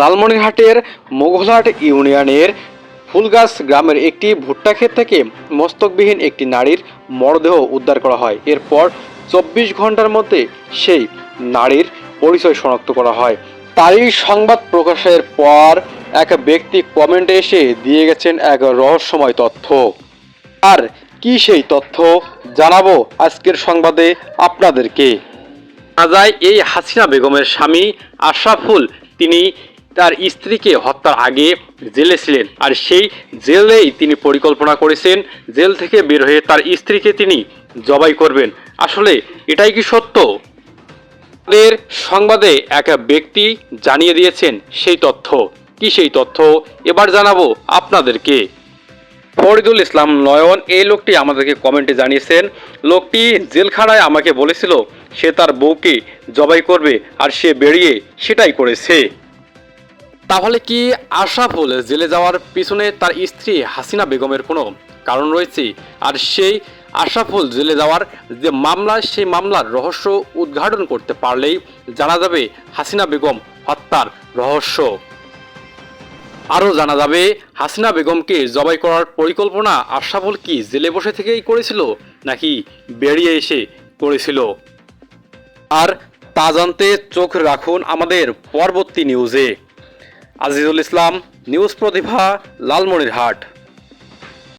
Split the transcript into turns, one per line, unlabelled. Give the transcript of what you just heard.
লালমনিরহাটের মোঘলহাট ইউনিয়নের ফুলগাছ গ্রামের একটি ভুট্টা ক্ষেত থেকে মস্তকবিহীন একটি নারীর মরদেহ উদ্ধার করা হয়। এরপর চব্বিশ ঘণ্টার মধ্যে সেই নারীর পরিচয় শনাক্ত করা হয়। তারই সংবাদ প্রকাশের পর এক ব্যক্তি কমেন্টে এসে দিয়ে গেছেন এক রহস্যময় তথ্য। আর কি সেই তথ্য জানাব আজকের সংবাদে আপনাদেরকে? যায় এই হাসিনা বেগমের স্বামী আশরাফুল, তিনি তার স্ত্রীকে হত্যার আগে জেলে ছিলেন আর সেই জেলেই তিনি পরিকল্পনা করেছেন জেল থেকে বের হয়ে তার স্ত্রীকে তিনি জবাই করবেন। আসলে এটাই কি সত্য? আমাদের সংবাদে এক ব্যক্তি জানিয়ে দিয়েছেন সেই তথ্য। কি সেই তথ্য? এবার জানাব আপনাদেরকে। ফরিদুল ইসলাম নয়ন, এই লোকটি আমাদেরকে কমেন্টে জানিয়েছেন, লোকটি জেলখানায় আমাকে বলেছিল, সে তার বউকে জবাই করবে আর সে বেরিয়ে সেটাই করেছে। তাহলে কি আশরাফুল জেলে যাওয়ার পিছনে তার স্ত্রী হাসিনা বেগমের কোনো কারণ রয়েছে? আর সেই আশরাফুল জেলে যাওয়ার যে মামলা, সেই মামলার রহস্য উদ্ঘাটন করতে পারলেই জানা যাবে হাসিনা বেগম হত্যার রহস্য। আরও জানা যাবে, হাসিনা বেগমকে জবাই করার পরিকল্পনা আশরাফুল কি জেলে বসে থেকেই করেছিল, নাকি বেরিয়ে এসে করেছিল? আর তা জানতে চোখ রাখুন আমাদের পরবর্তী নিউজে। আজিজুল ইসলাম নিউজ প্রতিভা লালমনিরহাট।